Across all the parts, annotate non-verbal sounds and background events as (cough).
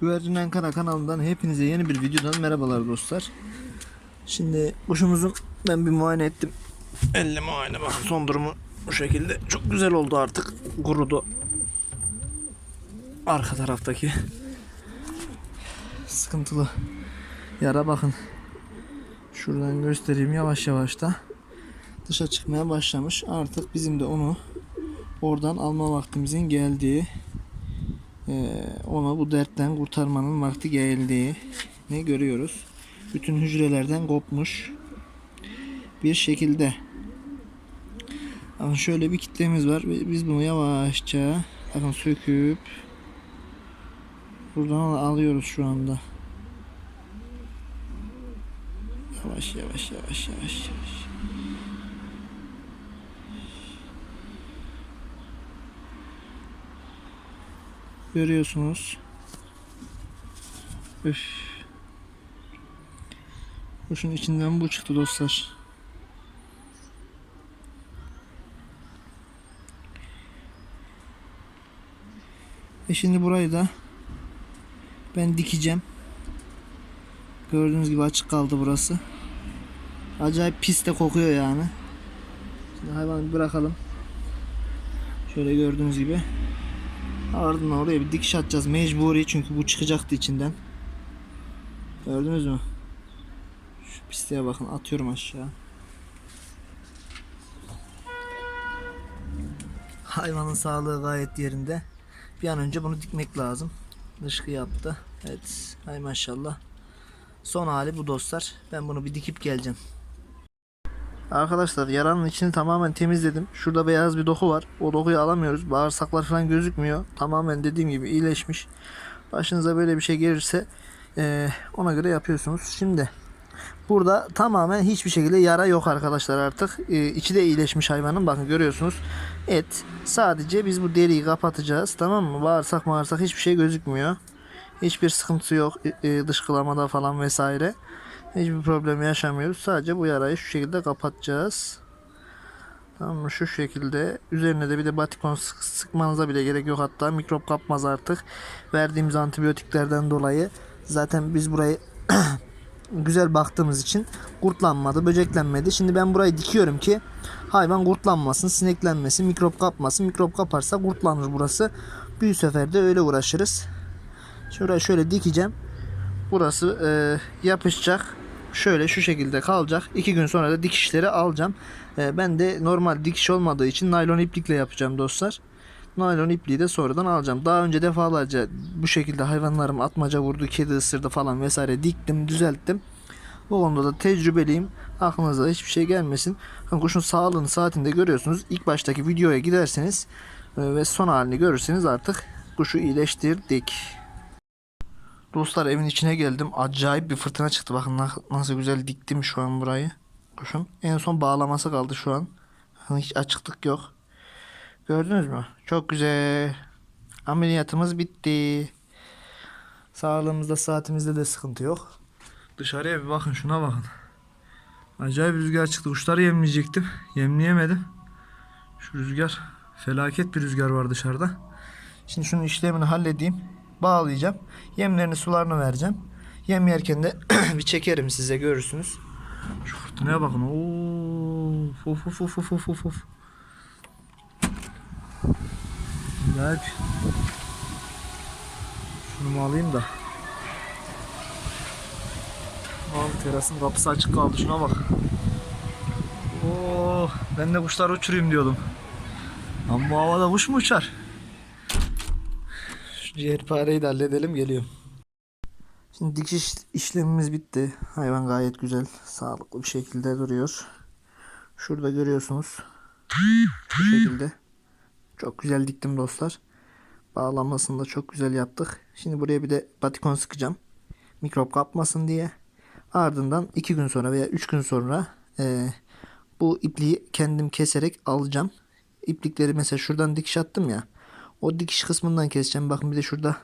Güvercin Ankara kanalından hepinize yeni bir videodan merhabalar dostlar. Şimdi kuşumuzun ben bir muayene ettim. Elle muayene bakın son durumu bu şekilde. Çok güzel oldu artık. Kurudu. Arka taraftaki sıkıntılı yara bakın. Şuradan göstereyim yavaş yavaş da dışa çıkmaya başlamış. Artık bizim de onu oradan alma vaktimizin geldiği ona bu dertten kurtarmanın vakti geldiği ne görüyoruz. Bütün hücrelerden kopmuş bir şekilde. Ama şöyle bir kitlemiz var. Biz bunu yavaşça bakın söküp buradan alıyoruz şu anda. Yavaş yavaş yavaş yavaş yavaş. Görüyorsunuz. Üf. Kuşun içinden bu çıktı dostlar. E şimdi burayı da ben dikeceğim. Gördüğünüz gibi açık kaldı burası. Acayip pis de kokuyor yani. Şimdi hayvanı bırakalım. Şöyle gördüğünüz gibi. Ardından oraya bir dikiş atacağız mecburi çünkü bu çıkacaktı içinden. Gördünüz mü? Şu pisliğe bakın atıyorum aşağı. Hayvanın sağlığı gayet yerinde. Bir an önce bunu dikmek lazım. Dışkı yaptı. Evet. Hay maşallah. Son hali bu dostlar. Ben bunu bir dikip geleceğim. Arkadaşlar yaranın içini tamamen temizledim. Şurada beyaz bir doku var. O dokuyu alamıyoruz. Bağırsaklar falan gözükmüyor. Tamamen dediğim gibi iyileşmiş. Başınıza böyle bir şey gelirse eee, ona göre yapıyorsunuz. Şimdi burada tamamen hiçbir şekilde yara yok arkadaşlar artık. Eee, içi de iyileşmiş hayvanın. Bakın görüyorsunuz. Et. Sadece biz bu deriyi kapatacağız. Tamam mı? Bağırsak bağırsak hiçbir şey gözükmüyor. Hiçbir sıkıntı yok. eee, dışkılamada falan vesaire. Hiçbir problem yaşamıyoruz. Sadece bu yarayı şu şekilde kapatacağız. Tamam mı? Şu şekilde. Üzerine de bir de batikon sık- sıkmanıza bile gerek yok. Hatta mikrop kapmaz artık. Verdiğimiz antibiyotiklerden dolayı. Zaten biz burayı (clears throat) güzel baktığımız için kurtlanmadı, böceklenmedi. Şimdi ben burayı dikiyorum ki hayvan kurtlanmasın, sineklenmesin, mikrop kapmasın. Mikrop kaparsa kurtlanır burası. Bir sefer de öyle uğraşırız. Şuraya şöyle dikeceğim. Burası e, yapışacak. Şöyle şu şekilde kalacak. İki gün sonra da dikişleri alacağım. E, ben de normal dikiş olmadığı için naylon iplikle yapacağım dostlar. Naylon ipliği de sonradan alacağım. Daha önce defalarca bu şekilde hayvanlarım atmaca vurdu, kedi ısırdı falan vesaire diktim, düzelttim. Bu konuda da tecrübeliyim. Aklınıza hiçbir şey gelmesin. Kuşun sağlığını saatinde görüyorsunuz. İlk baştaki videoya giderseniz e, ve son halini görürseniz artık kuşu iyileştirdik. Dostlar evin içine geldim. Acayip bir fırtına çıktı. Bakın na- nasıl güzel diktim şu an burayı. Kuşun. En son bağlaması kaldı şu an. Hani Hiç açıklık yok. Gördünüz mü? Çok güzel. Ameliyatımız bitti. Sağlığımızda saatimizde de sıkıntı yok. Dışarıya bir bakın şuna bakın. Acayip rüzgar çıktı. Kuşları yemleyecektim. Yemleyemedim. Şu rüzgar felaket bir rüzgar var dışarıda. Şimdi şunun işlemini halledeyim. Bağlayacağım. Yemlerini sularını vereceğim. Yem yerken de (clears throat) bir çekerim size görürsünüz. Şu fırtınaya bakın. Of of of of of of of. Acayip. Şunu alayım da. Al terasın kapısı açık kaldı. Şuna bak. Oo, ben de kuşlar uçurayım diyordum. Ama bu havada kuş mu uçar? Şu ciğerpareyi de halledelim geliyorum. Şimdi dikiş işlemimiz bitti. Hayvan gayet güzel, sağlıklı bir şekilde duruyor. Şurada görüyorsunuz. Bu şekilde. Çok güzel diktim dostlar. Bağlamasını da çok güzel yaptık. Şimdi buraya bir de batikon sıkacağım. Mikrop kapmasın diye. Ardından 2 gün sonra veya 3 gün sonra eee, bu ipliği kendim keserek alacağım. İplikleri mesela şuradan dikiş attım ya. O dikiş kısmından keseceğim. Bakın bir de şurada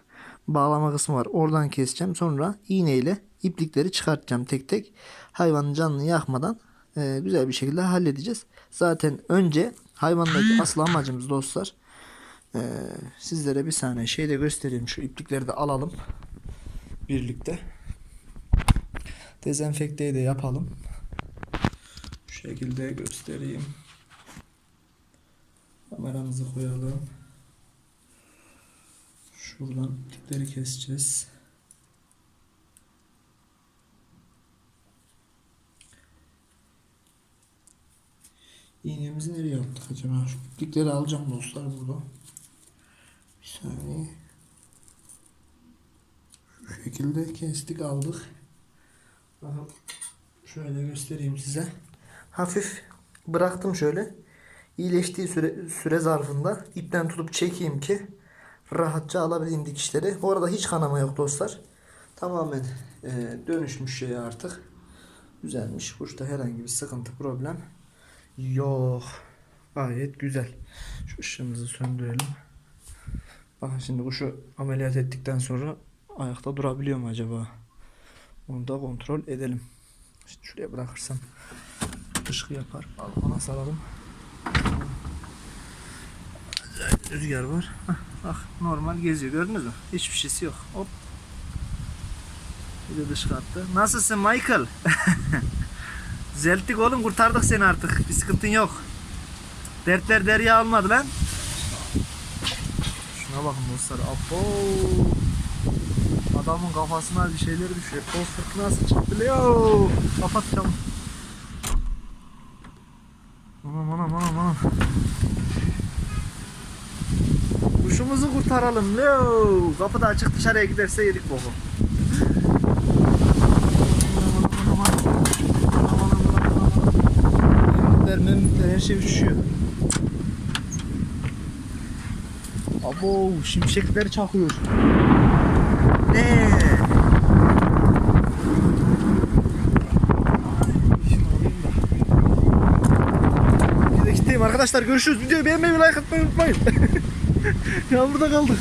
bağlama kısmı var. Oradan keseceğim. Sonra iğneyle iplikleri çıkartacağım tek tek. Hayvanın canını yakmadan e, güzel bir şekilde halledeceğiz. Zaten önce hayvandaki asıl amacımız dostlar. e, sizlere bir saniye şey de göstereyim. Şu iplikleri de alalım. birlikte. Dezenfekteyi de yapalım. Şu şekilde göstereyim. Kameramızı koyalım. Şuradan tipleri keseceğiz. İğnemizi nereye yaptık acaba? Şu iplikleri alacağım dostlar burada. Bir saniye. Şu şekilde kestik aldık. Şöyle göstereyim size. Hafif bıraktım şöyle. İyileştiği süre, süre zarfında ipten tutup çekeyim ki rahatça alabileyim dikişleri. Bu arada hiç kanama yok dostlar. Tamamen e, dönüşmüş şey artık. Güzelmiş. Kuşta herhangi bir sıkıntı problem yok. Gayet güzel. Şu ışığımızı söndürelim. Bakın şimdi kuşu ameliyat ettikten sonra ayakta durabiliyor mu acaba? Onu da kontrol edelim. Şimdi şuraya bırakırsam ışık yapar. Balkona saralım. Rüzgar var. Hah, bak normal geziyor gördünüz mü? Hiçbir şeysi yok. Hop. Bir de dış kattı. Nasılsın Michael? (laughs) Düzelttik oğlum kurtardık seni artık. Bir sıkıntın yok. Dertler derya almadı lan. Şuna bakın dostlar. Abo. Adamın kafasına bir şeyler düşüyor. Toz fırtınası çıktı. Leo. Kapat camı. Anam anam anam. Kuşumuzu kurtaralım Leo. Kapı da açık dışarıya giderse yedik boku. Memikler memikler her şey uçuşuyor. Abo şimşekler çakıyor. Ne? Arkadaşlar görüşürüz. Videoyu beğenmeyi like atmayı unutmayın. (laughs) Yağmurda kaldık.